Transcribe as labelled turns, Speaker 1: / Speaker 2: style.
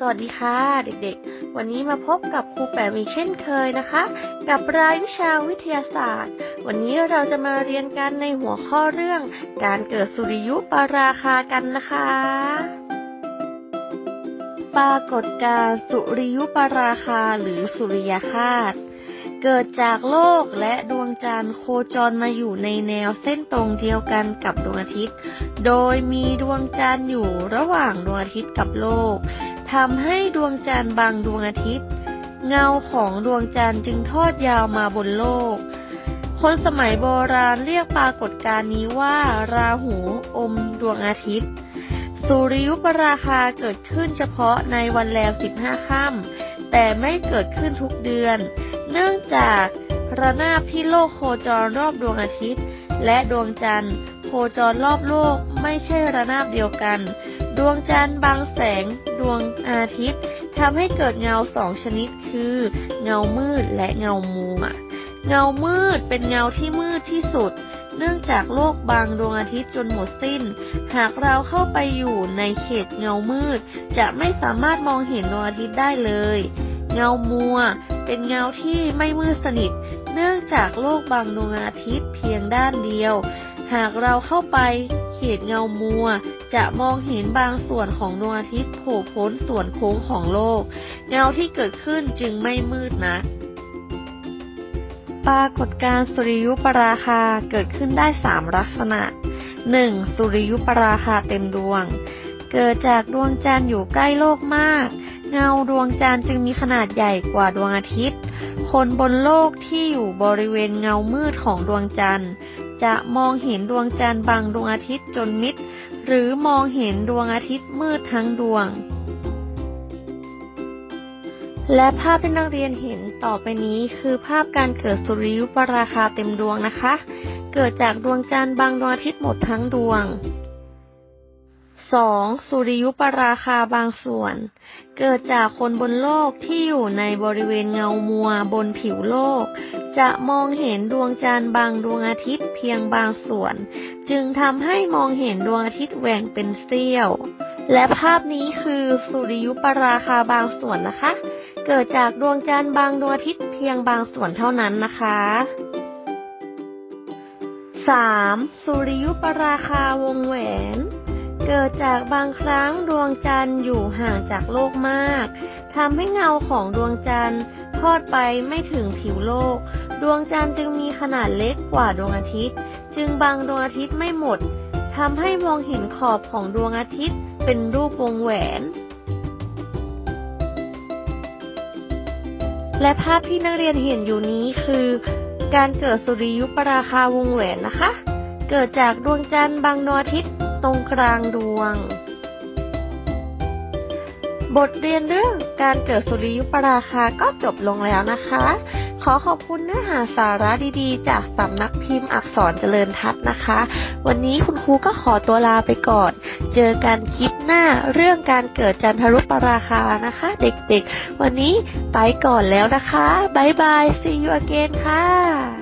Speaker 1: สวัสดีค่ะเด็กๆ วันนี้มาพบกับครูแปมอีกเช่นเคยนะคะ กับรายวิชาวิทยาศาสตร์ วันนี้เราจะมาเรียนกันในหัวข้อเรื่อง การเกิดสุริยุปราคากันนะคะ ปรากฏการณ์สุริยุปราคาหรือสุริยคาตเกิดจากโลกและดวงจันทร์โคจรมาอยู่ในแนวเส้นตรงเดียวกันกับดวงอาทิตย์ โดยมีดวงจันทร์อยู่ระหว่างดวงอาทิตย์กับโลก ทำให้ดวงจันทร์บังดวงอาทิตย์ เงาของดวงจันทร์จึงทอดยาวมาบนโลก คนสมัยโบราณเรียกปรากฏการณ์นี้ว่า ราหูอมดวงอาทิตย์ สุริยุปราคาเกิดขึ้นเฉพาะในวันแรม15 ค่ำแต่ไม่เกิดขึ้นทุกเดือน เนื่องจากระนาบที่โลกโคจรรอบดวงอาทิตย์ และดวงจันทร์โคจรรอบโลกไม่ใช่ระนาบเดียวกัน ดวงจันทร์บังแสง ดวงอาทิตย์ทำให้เกิดเงาสองชนิดคือ เงามืดและเงามัว เงามืดเป็นเงาที่มืดที่สุด เนื่องจากโลกบังดวงอาทิตย์จนหมดสิ้น หากเราเข้าไปอยู่ในเขตเงามืด จะไม่สามารถมองเห็นดวงอาทิตย์ได้เลย เงามัว เป็นเงาที่ไม่มืดสนิท เนื่องจากโลกบังดวงอาทิตย์เพียงด้านเดียว หากเราเข้าไปเขตเงามัว จะมองเห็นบางส่วนของดวงอาทิตย์โผล่พ้นส่วนโค้งของโลก เงาที่เกิดขึ้นจึงไม่มืดนะปรากฏการสุริยุปราคาเกิดขึ้นได้ 3 ลักษณะ 1. สุริยุปราคาเต็มดวง เกิดจากดวงจันทร์อยู่ใกล้โลกมาก เงาดวงจันทร์จึงมีขนาดใหญ่กว่าดวงอาทิตย์ คนบนโลกที่อยู่บริเวณเงามืดของดวงจันทร์ จะมองเห็นดวงจันทร์บังดวงอาทิตย์จนมิด หรือมองเห็นดวงอาทิตย์มืดทั้งดวง และภาพที่นักเรียนเห็นต่อไปนี้คือภาพการเกิดสุริยุปราคาเต็มดวงนะคะ เกิดจากดวงจันทร์บังดวงอาทิตย์หมดทั้งดวง 2. สุริยุปราคาบางส่วน เกิดจากคนบนโลกที่อยู่ในบริเวณเงามัวบนผิวโลก จะมองเห็นดวงจันทร์บางดวงอาทิตย์เพียงบางส่วน จึงทำให้มองเห็นดวงอาทิตย์แหว่งเป็นเสี้ยว และภาพนี้คือสุริยุปราคาบางส่วนนะคะ เกิดจากดวงจันทร์บางดวงอาทิตย์เพียงบางส่วนเท่านั้นนะคะ 3. สุริยุปราคาวงแหวน เกิดจากบางครั้งดวงจันทร์อยู่ห่างจากโลกมากทำให้เงาของดวงจันทร์ ทอดไปไม่ถึงผิวโลก ดวงจันทร์จึงมีขนาดเล็กกว่าดวงอาทิตย์ จึงบังดวงอาทิตย์ไม่หมดทำให้มองเห็นขอบของดวงอาทิตย์เป็นรูปวงแหวน และภาพที่นักเรียนเห็นอยู่นี้คือ การเกิดสุริยุปราคาวงแหวนนะคะ เกิดจากดวงจันทร์บังดวงอาทิตย์ตรงกลางดวง บทเรียนเรื่องการเกิดสุริยุปราคาก็จบลงแล้วนะคะ ขอขอบคุณเนื้อหาสาระดีๆ จากสำนักพิมพ์อักษรเจริญทัศน์นะคะ วันนี้คุณครูก็ขอตัวลาไปก่อน เจอกันคลิปหน้าเรื่องการเกิดจันทรุปราคานะคะ เด็กๆ วันนี้ไปก่อนแล้วนะคะ บ๊ายบาย see you again ค่ะ